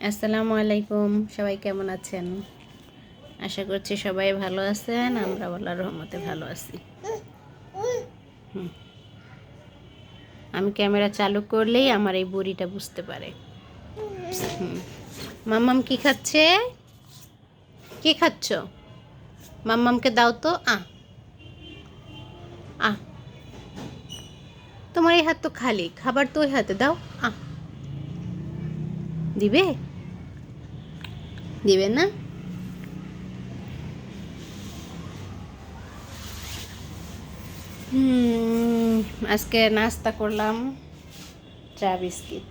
আসসালামু আলাইকুম, সবাই কেমন আছেন? আশা করছি সবাই ভালো আছেন, আমরা আল্লাহর রহমতে ভালো আছি। আমি ক্যামেরা চালু করলেই আমার এই বুড়িটা বুঝতে পারে। মাম্মাম কি খাচ্ছে? কি খাচ্ছ? মাম্মামকে দাও তো, আ। আ। তোমার এই হাত তো খালি, খাবার তো ওই হাতে দাও, আ। দিবে? দিবে না? আজকে নাস্তা করলাম চা বিস্কিট।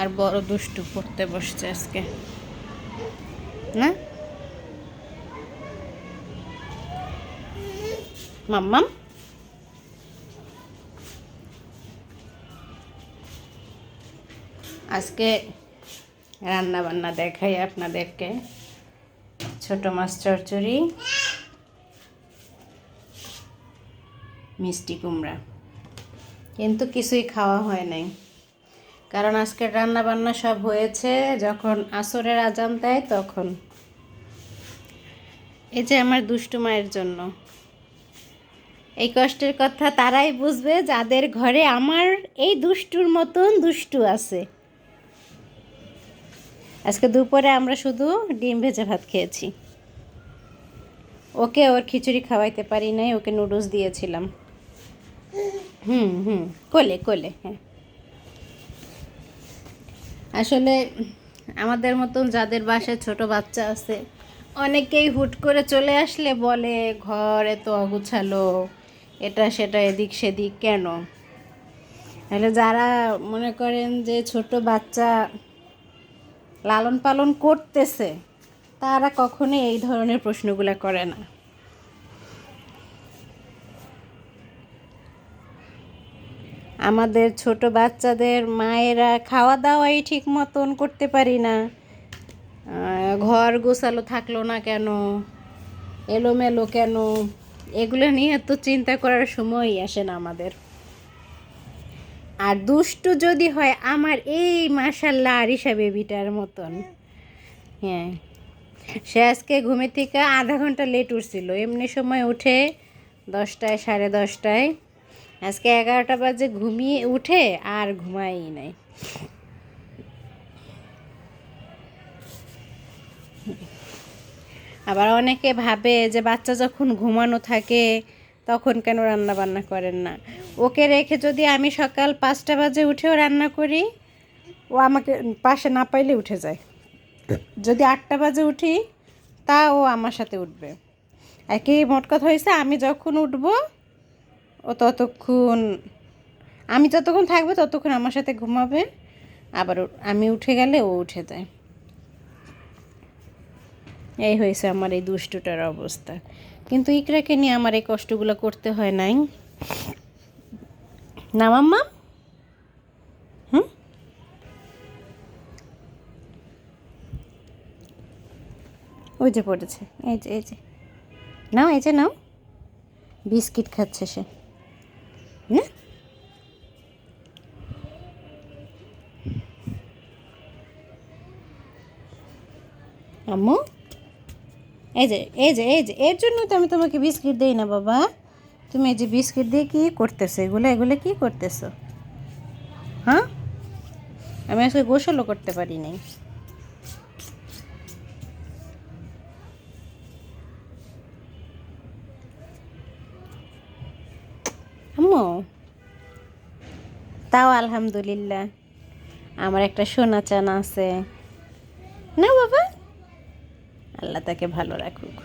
আর বড় দুষ্টু পড়তে বসছে আজকে। না? মাম্মাম? আজকে রান্না বান্না দেখাই আপনাদেরকে। ছোট মাছ চচ্চড়ি মিষ্টি কুমড়া। কিন্তু কিছুই খাওয়া হয় নাই। কারণ আজকে রান্না বান্না সব হয়েছে যখন আসরের আজান দেয় তখন। এই যে আমার দুষ্টু মায়ের জন্য। এই কষ্টের কথা তারাই বুঝবে যাদের ঘরে আমার এই দুষ্টুর মতন দুষ্টু আছে। আজকে দুপুরে আমরা শুধু ডিম ভেজে ভাত খেয়েছি। ওকে ওর খিচুড়ি খাওয়াইতে পারি নাই, ওকে নুডলস দিয়েছিলাম। হুম হুম, কোলে কোলে হ্যাঁ। আসলে আমাদের মতন যাদের বাসায় ছোট বাচ্চা আছে, অনেকেই হুট করে চলে আসলে বলে, ঘর এত অগুছালো, এটা সেটা, এদিক সেদিক, কেন? তাহলে যারা মনে করেন যে ছোট বাচ্চা লালন পালন করতেছে, তারা কখনোই এই ধরনের প্রশ্নগুলো করে না। আমাদের ছোট বাচ্চাদের মায়েরা খাওয়া দাওয়াই ঠিক মতন করতে পারি না। ঘর গোছালো থাকল না কেন? এলোমেলো কেন? এগুলো নিয়ে তো চিন্তা করার সময়ই আসে না আমাদের। আর দুষ্টু যদি হয়, আমার এই মাসাল্লাহ আরিসা বেবিটার মতন। হ্যাঁ। সে আজকে ঘুমে থেকে আধা ঘণ্টা লেট উঠছিল। এমনি সময় উঠে দশটায়, সাড়ে দশটায়। আজকে এগারোটা বাজে, ঘুমিয়ে উঠে আর ঘুমাই নাই। আবার অনেকে ভাবে যে বাচ্চা যখন ঘুমানো থাকে, তখন কেন রান্না বান্না করেন না? ওকে রেখে যদি আমি সকাল পাঁচটা বাজে উঠেও রান্না করি, ও আমাকে পাশে না পাইলে উঠে যায়। যদি আটটা বাজে উঠি, তা ও আমার সাথে উঠবে। আর কি মোট কথা হয়েছে আমি যখন উঠবো, ও ততক্ষণ, আমি যতক্ষণ থাকবে ততক্ষণ আমার সাথে ঘুমাবে, আবার আমি উঠে গেলে ও উঠে যায়। এই হয়েছে আমার এই দুষ্টুটার অবস্থা। কিন্তু ইকরাকে নিয়ে আমার এই কষ্টগুলো করতে হয় নাই। না, মাম্মা? ওই যে পড়েছে, এই যে এই যে। নাও, এই যে নাও। বিস্কিট খাচ্ছে সে। না আম্মু? এই যে এই যে এই যে, এর জন্য তো আমি তোমাকে বিস্কিট দেই না, বাবা। তুমি এই যে বিস্কিট দিয়ে কী করতেছো? এগুলো এগুলো কী করতেছো? হ্যাঁ? আমি আজকে গোসলও করতে পারি নাই আম্মু, তাও আলহামদুলিল্লাহ। আমার একটা সোনা চানা আছে। না বাবা? আল্লাহ তাকে ভালো রাখুক।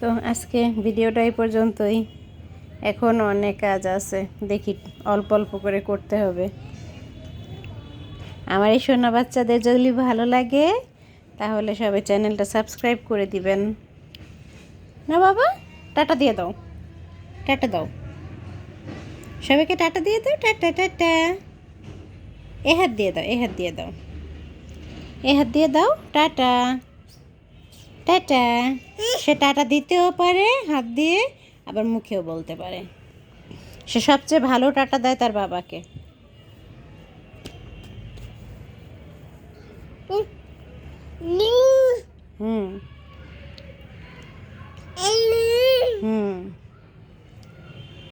তো আজকে ভিডিওটা এই পর্যন্তই। এখন অনেক কাজ আছে, দেখি অল্প অল্প করে করতে হবে। আমার এই সোনা বাচ্চাদের যদি ভালো লাগে, তাহলে সবাই চ্যানেলটা সাবস্ক্রাইব করে দিবেন। না বাবা, টাটা দিয়ে দাও। টাটা দাও। সবাইকে টাটা দিয়ে দাও, টাটা টাটা। এ হাত দিয়ে দাও, এ হাত দিয়ে দাও। এ হাত দিয়ে দাও, টাটা। টাটা। সে টাটা দিতেও পারে হাত দিয়ে আবার মুখেও বলতে পারে। সে সবচেয়ে ভালো টাটা দেয় তার বাবাকে। হুম।